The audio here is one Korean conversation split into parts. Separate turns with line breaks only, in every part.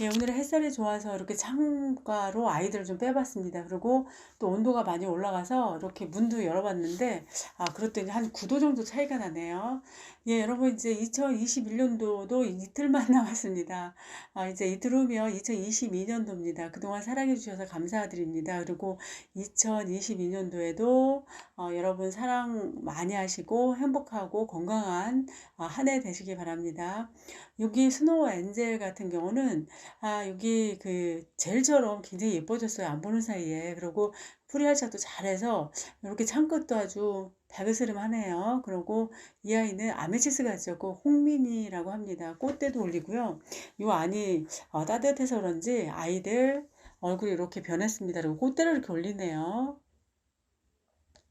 예, 오늘은 햇살이 좋아서 이렇게 창가로 아이들을 좀 빼봤습니다. 그리고 또 온도가 많이 올라가서 이렇게 문도 열어봤는데, 아, 그랬더니 한 9도 정도 차이가 나네요. 예, 여러분 이제 2021년도도 이틀만 남았습니다. 아, 이제 이틀 후면 2022년도입니다. 그동안 사랑해 주셔서 감사드립니다. 그리고 2022년도에도 어, 여러분 사랑 많이 하시고 행복하고 건강한 어, 한해 되시기 바랍니다. 여기 스노우 엔젤 같은 경우는 아 여기 그 젤처럼 굉장히 예뻐졌어요. 안 보는 사이에. 그리고 프리알샷도 잘해서 이렇게 창끝도 아주 다그스름하네요. 그리고 이 아이는 아메치스가 있었고 홍민이라고 합니다. 꽃대도 올리고요. 이 안이 어, 따뜻해서 그런지 아이들 얼굴이 이렇게 변했습니다. 그리고 꽃대를 이렇게 올리네요.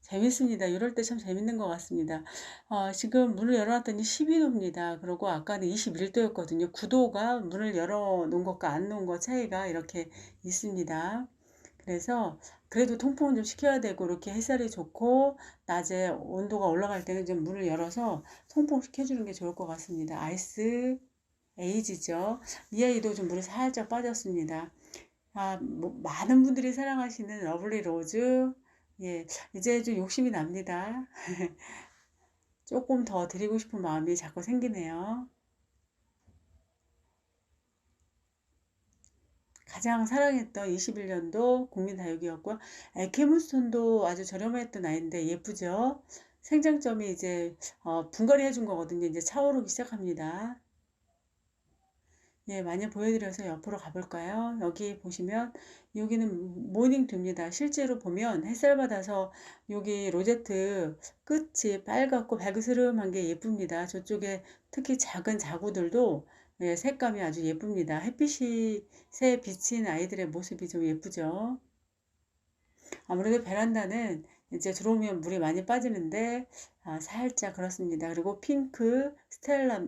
재밌습니다. 이럴 때 참 재밌는 것 같습니다. 어, 지금 문을 열어놨더니 12도입니다. 그리고 아까는 21도였거든요. 9도가 문을 열어놓은 것과 안 놓은 것 차이가 이렇게 있습니다. 그래서 그래도 통풍은 좀 시켜야 되고 이렇게 햇살이 좋고 낮에 온도가 올라갈 때는 좀 문을 열어서 통풍 시켜주는 게 좋을 것 같습니다. 아이스 에이지죠. 이 아이도 좀 물이 살짝 빠졌습니다. 아, 뭐, 많은 분들이 사랑하시는 러블리 로즈 예, 이제 좀 욕심이 납니다. 조금 더 드리고 싶은 마음이 자꾸 생기네요. 가장 사랑했던 21년도 국민다육이었고요. 에케문스톤도 아주 저렴했던 아이인데 예쁘죠? 생장점이 이제 어, 분갈이 해준 거거든요. 이제 차오르기 시작합니다. 예, 많이 보여드려서 옆으로 가볼까요? 여기 보시면 여기는 모닝듀입니다. 실제로 보면 햇살 받아서 여기 로제트 끝이 빨갛고 발그스름한 게 예쁩니다. 저쪽에 특히 작은 자구들도 예, 색감이 아주 예쁩니다. 햇빛이 새 비친 아이들의 모습이 좀 예쁘죠. 아무래도 베란다는 이제 들어오면 물이 많이 빠지는데 아, 살짝 그렇습니다. 그리고 핑크 스텔라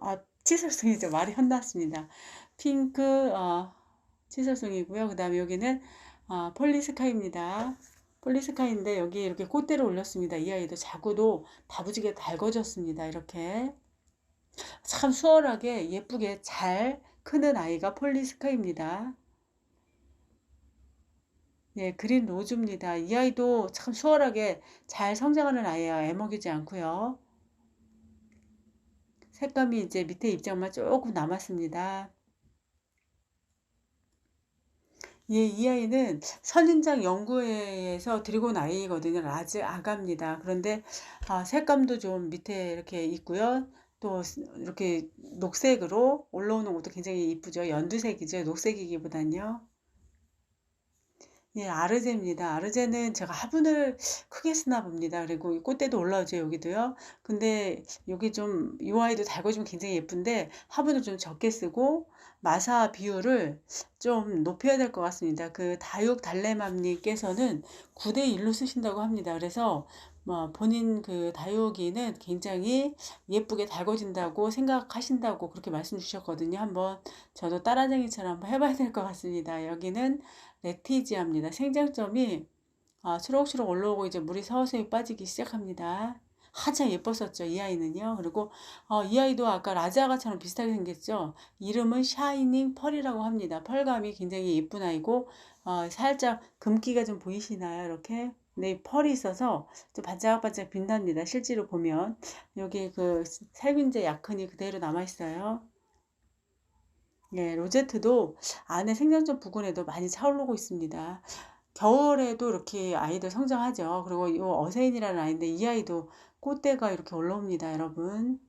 아, 치설송이죠. 말이 혼났습니다. 핑크 어, 치설송이고요. 그 다음에 여기는 어, 폴리스카입니다. 폴리스카인데 여기 이렇게 꽃대를 올렸습니다. 이 아이도 자구도 다부지게 달궈졌습니다. 이렇게 참 수월하게 예쁘게 잘 크는 아이가 폴리스카입니다. 예, 그린 로즈입니다. 이 아이도 참 수월하게 잘 성장하는 아이예요. 애먹이지 않고요. 색감이 이제 밑에 입장만 조금 남았습니다. 예, 이 아이는 선인장 연구회에서 들고 온 아이거든요. 라즈 아가입니다. 그런데 아, 색감도 좀 밑에 이렇게 있고요. 또 이렇게 녹색으로 올라오는 것도 굉장히 이쁘죠. 연두색이죠. 녹색이기보단요. 예, 아르제입니다. 아르제는 제가 화분을 크게 쓰나 봅니다. 그리고 꽃대도 올라오죠, 여기도요. 근데 여기 좀, 이 아이도 달궈주면 굉장히 예쁜데, 화분을 좀 적게 쓰고, 마사 비율을 좀 높여야 될 것 같습니다. 그 다육 달래맘님께서는 9대 1로 쓰신다고 합니다. 그래서 뭐 본인 그 다육이는 굉장히 예쁘게 달궈진다고 생각하신다고 그렇게 말씀 주셨거든요. 한번 저도 따라쟁이처럼 한번 해봐야 될 것 같습니다. 여기는 레티지아입니다. 생장점이 아, 초록초록 올라오고 이제 물이 서서히 빠지기 시작합니다. 한참 예뻤었죠. 이 아이는요. 그리고 어, 이 아이도 아까 라자가처럼 비슷하게 생겼죠. 이름은 샤이닝 펄이라고 합니다. 펄감이 굉장히 예쁜 아이고 어, 살짝 금기가 좀 보이시나요? 이렇게 네, 펄이 있어서 좀 반짝반짝 빛납니다. 실제로 보면 여기 그 살균제 약흔이 그대로 남아 있어요. 예, 로제트도 안에 생장점 부근에도 많이 차오르고 있습니다. 겨울에도 이렇게 아이들 성장하죠. 그리고 이 어세인이라는 아이인데 이 아이도 꽃대가 이렇게 올라옵니다, 여러분.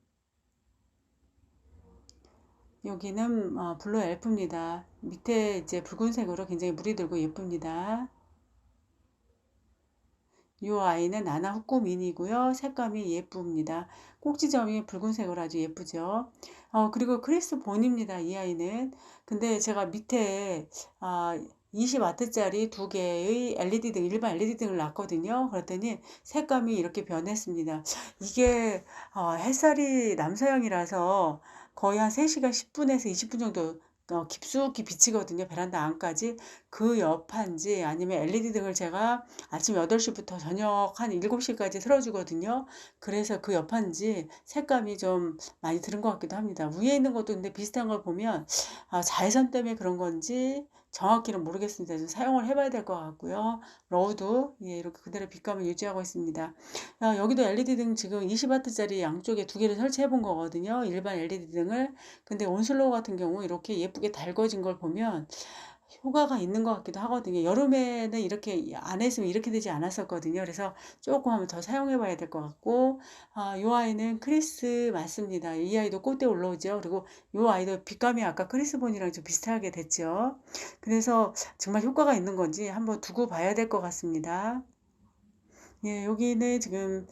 여기는 어, 블루 엘프입니다. 밑에 이제 붉은색으로 굉장히 물이 들고 예쁩니다. 이 아이는 나나 후꾸민이고요. 색감이 예쁩니다. 꼭지점이 붉은색으로 아주 예쁘죠. 어, 그리고 크리스 본입니다. 이 아이는. 근데 제가 밑에 아, 20와트짜리 두 개의 LED 등, 일반 LED 등을 놨거든요. 그랬더니 색감이 이렇게 변했습니다. 이게 어, 햇살이 남서양이라서 거의 한 3시간 10분에서 20분 정도 어 깊숙이 비치거든요 베란다 안까지. 그 옆한지 아니면 LED 등을 제가 아침 8 시부터 저녁 한 7 시까지 틀어 주거든요. 그래서 그 옆한지 색감이 좀 많이 들은 것 같기도 합니다. 위에 있는 것도 근데 비슷한 걸 보면 아 자외선 때문에 그런 건지 정확히는 모르겠습니다. 좀 사용을 해 봐야 될 것 같고요. 러우도 예 이렇게 그대로 빛감을 유지하고 있습니다. 아 여기도 LED 등 지금 20 와트짜리 양쪽에 2 개를 설치해 본 거거든요. 일반 LED 등을. 근데 온슬로우 같은 경우 이렇게 예쁘게 달궈진 걸 보면 효과가 있는 것 같기도 하거든요. 여름에는 이렇게 안 했으면 이렇게 되지 않았었거든요. 그래서 쪼끔 한번 더 사용해 봐야 될 것 같고 아 요 아이는 크리스 맞습니다. 이 아이도 꽃대 올라오죠. 그리고 요 아이도 빛감이 아까 크리스본이랑 좀 비슷하게 됐죠. 그래서 정말 효과가 있는 건지 한번 두고 봐야 될 것 같습니다. 예 여기는 지금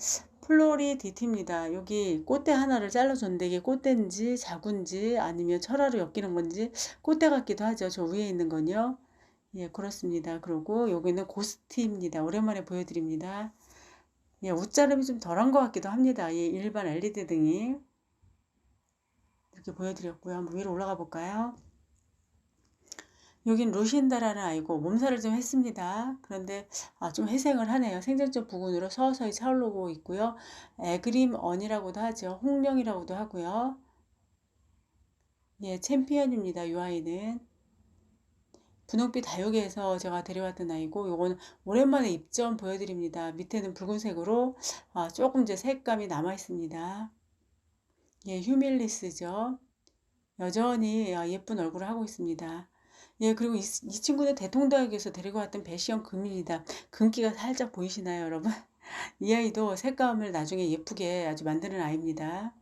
플로리 DT입니다. 여기 꽃대 하나를 잘라 줬는데 이게 꽃대인지 자구인지 아니면 철화로 엮이는 건지 꽃대 같기도 하죠. 저 위에 있는 건요. 예 그렇습니다. 그리고 여기는 고스트입니다. 오랜만에 보여 드립니다. 예 웃자름이 좀 덜한 것 같기도 합니다. 이 일반 LED 등이. 이렇게 보여 드렸고요. 한번 위로 올라가 볼까요? 여긴 루신다라는 아이고 몸살을 좀 했습니다. 그런데 아 좀 회생을 하네요. 생장점 부근으로 서서히 차오르고 있고요. 에그림 언이라고도 하죠. 홍령이라고도 하고요. 예 챔피언입니다. 이 아이는. 분홍빛 다육에서 제가 데려왔던 아이고 요거는 오랜만에 입점 보여 드립니다. 밑에는 붉은색으로 아 쪼끔 이제 색감이 남아 있습니다. 예 휴밀리스죠. 여전히 아 예쁜 얼굴을 하고 있습니다. 예 그리고 이 이 친구는 대통다육에서 데리고 왔던 배시형 금입니다. 금기가 살짝 보이시나요 여러분? 이 아이도 색감을 나중에 예쁘게 아주 만드는 아이입니다.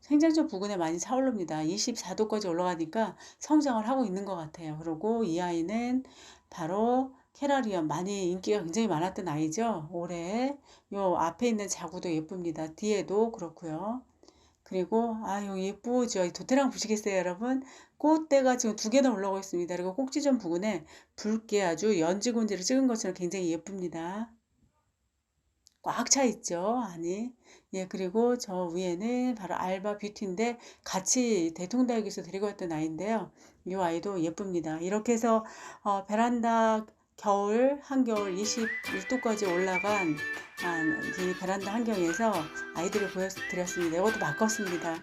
생장점 부근에 많이 차오릅니다. 24 도까지 올라가니까 성장을 하고 있는 것 같아요. 그리고 이 아이는 바로 캐라리언 많이 인기가 굉장히 많았던 아이죠. 올해 요 앞에 있는 자구도 예쁩니다. 뒤에도 그렇고요. 그리고 아유 예쁘죠. 이 도태랑 보시겠어요 여러분? 꽃대가 지금 2 개나 올라오고 있습니다. 그리고 꼭지점 부근에 붉게 아주 연지곤지를 찍은 것처럼 굉장히 예쁩니다. 꽉 차 있죠 안이. 예 그리고 저 위에는 바로 알바 뷰티인데 같이 대통다육에서 데리고 왔던 아이인데요. 이 아이도 예쁩니다. 이렇게 해서 어 베란다 겨울 한겨울 21 도까지 올라간 아이 베란다 환경에서 아이들을 보여 드렸습니다. 이것도 마커스입니다.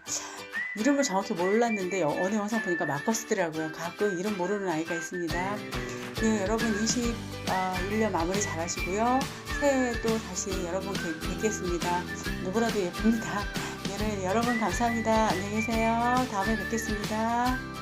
이름을 정확히 몰랐는데 어느 영상 보니까 마커스더라고요. 가끔 이름 모르는 아이가 있습니다. 예 여러분 21아 1년 마무리 잘 하시고요. 새해에도 다시 여러분 뵙 뵙겠습니다. 누구라도 예쁩니다. 예 여러분 감사합니다. 안녕히 계세요. 다음에 뵙겠습니다.